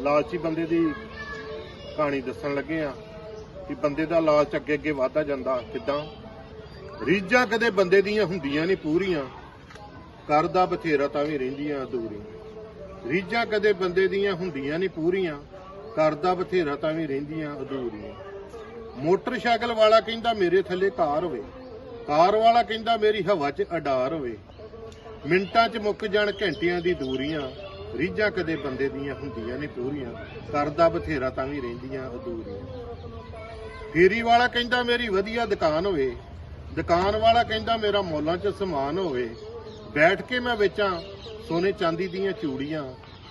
ਲਾਲਚੀ ਬੰਦੇ ਦੀ ਕਹਾਣੀ ਦੱਸਣ ਲੱਗੇ ਆ ਕਿ ਬੰਦੇ ਦਾ ਲਾਲਚ ਅੱਗੇ ਅੱਗੇ ਵਧਦਾ ਜਾਂਦਾ, ਕਿਦਾਂ? ਰੀਝਾਂ ਕਦੇ ਬੰਦੇ ਦੀਆਂ ਹੁੰਦੀਆਂ ਨਹੀਂ ਪੂਰੀਆਂ ਕਰਦਾ ਬਥੇਰਾ ਤਾਂ ਵੀ ਰਹਿੰਦੀਆਂ ਅਧੂਰੀ ਰੀਝਾਂ ਕਦੇ ਬੰਦੇ ਦੀਆਂ ਹੁੰਦੀਆਂ ਨਹੀਂ ਪੂਰੀਆਂ ਕਰਦਾ ਬਥੇਰਾ ਤਾਂ ਵੀ ਰਹਿੰਦੀਆਂ ਅਧੂਰੀਆਂ। ਮੋਟਰਸਾਈਕਲ ਵਾਲਾ ਕਹਿੰਦਾ ਮੇਰੇ ਥੱਲੇ ਕਾਰ ਹੋਵੇ, ਕਾਰ ਵਾਲਾ ਕਹਿੰਦਾ ਮੇਰੀ ਹਵਾ 'ਚ ਅਡਾਰ ਹੋਵੇ। ਮਿੰਟਾਂ 'ਚ ਮੁੱਕ ਜਾਣ ਘੰਟਿਆਂ ਦੀ ਦੂਰੀਆਂ। ਰੀਝਾਂ ਕਦੇ ਬੰਦੇ ਦੀਆਂ ਹੁੰਦੀਆਂ ਨਹੀਂ ਪੂਰੀਆਂ, ਕਰਦਾ ਬਥੇਰਾ ਤਾਂ ਵੀ ਰਹਿੰਦੀਆਂ ਅਧੂਰੀਆਂ। ਫੇਰੀ ਵਾਲਾ ਕਹਿੰਦਾ ਮੇਰੀ ਵਧੀਆ ਦੁਕਾਨ ਹੋਵੇ, ਦੁਕਾਨ ਵਾਲਾ ਕਹਿੰਦਾ ਮੇਰਾ ਮੌਲਾਂ 'ਚ ਸਮਾਨ ਹੋਵੇ, ਬੈਠ ਕੇ ਮੈਂ ਵੇਚਾਂ ਸੋਨੇ ਚਾਂਦੀ ਦੀਆਂ ਚੂੜੀਆਂ।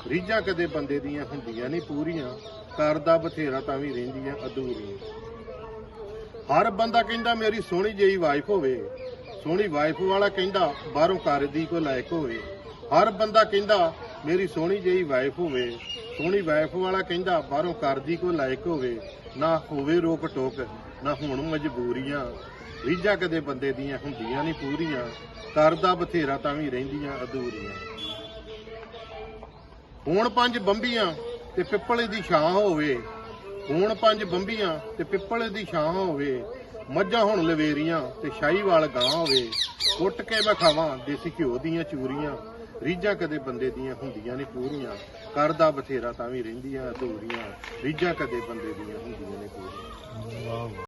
ਰੀਝਾਂ ਕਦੇ ਬੰਦੇ ਦੀਆਂ ਹੁੰਦੀਆਂ ਨਹੀਂ ਪੂਰੀਆਂ, ਕਰਦਾ ਬਥੇਰਾ ਤਾਂ ਵੀ ਰਹਿੰਦੀਆਂ ਅਧੂਰੀਆਂ। ਹਰ ਬੰਦਾ ਕਹਿੰਦਾ ਮੇਰੀ ਸੋਹਣੀ ਜਿਹੀ ਵਾਈਫ ਹੋਵੇ, ਸੋਹਣੀ ਵਾਈਫ ਵਾਲਾ ਕਹਿੰਦਾ ਬਾਹਰੋਂ ਘਰ ਦੀ ਕੋ ਲਾਇਕ ਹੋਵੇ। ਹਰ ਬੰਦਾ ਕਹਿੰਦਾ ਮੇਰੀ ਸੋਹਣੀ ਜਿਹੀ ਵਾਈਫ ਹੋਵੇ, ਸੋਹਣੀ ਵਾਈਫ ਵਾਲਾ ਕਹਿੰਦਾ ਬਾਹਰੋਂ ਕਰਦੀ ਦੀ ਕੋ ਲਾਇਕ ਹੋਵੇ, ਨਾ ਹੋਵੇ ਰੋਕ ਟੋਕ, ਨਾ ਹੁਣ ਮਜਬੂਰੀਆਂ। ਰੀਝਾਂ ਕਦੇ ਬੰਦੇ ਦੀਆਂ ਹੁੰਦੀਆਂ ਨਹੀਂ ਪੂਰੀਆਂ ਕਰਦਾ ਬਥੇਰਾ ਤਾਂ ਵੀ ਰਹਿੰਦੀਆਂ ਅਧੂਰੀਆਂ। ਹੁਣ ਪੰਜ ਬੰਬੀਆਂ ਤੇ ਪਿੱਪਲੇ ਦੀ ਛਾਂ ਹੋਵੇ, ਹੁਣ ਪੰਜ ਬੰਬੀਆਂ ਤੇ ਪਿੱਪਲੇ ਦੀ ਛਾਂ ਹੋਵੇ, ਮੱਝਾਂ ਹੁਣ ਲਵੇਰੀਆਂ ਤੇ ਸ਼ਾਹੀਵਾਲ ਗਾਂ ਹੋਵੇ, ਕੁੱਟ ਕੇ ਮੈਂ ਖਾਵਾਂ ਦੇਸੀ ਘਿਓ ਦੀਆਂ ਚੂਰੀਆਂ। ਰੀਝਾਂ ਕਦੇ ਬੰਦੇ ਦੀਆਂ ਹੁੰਦੀਆਂ ਨੇ ਪੂਰੀਆਂ ਕਰਦਾ ਬਥੇਰਾ ਤਾਂ ਵੀ ਰਹਿੰਦੀਆਂ ਅਧੂਰੀਆਂ, ਰੀਝਾਂ ਕਦੇ ਬੰਦੇ ਦੀਆਂ ਹੁੰਦੀਆਂ ਨੇ ਪੂਰੀਆਂ।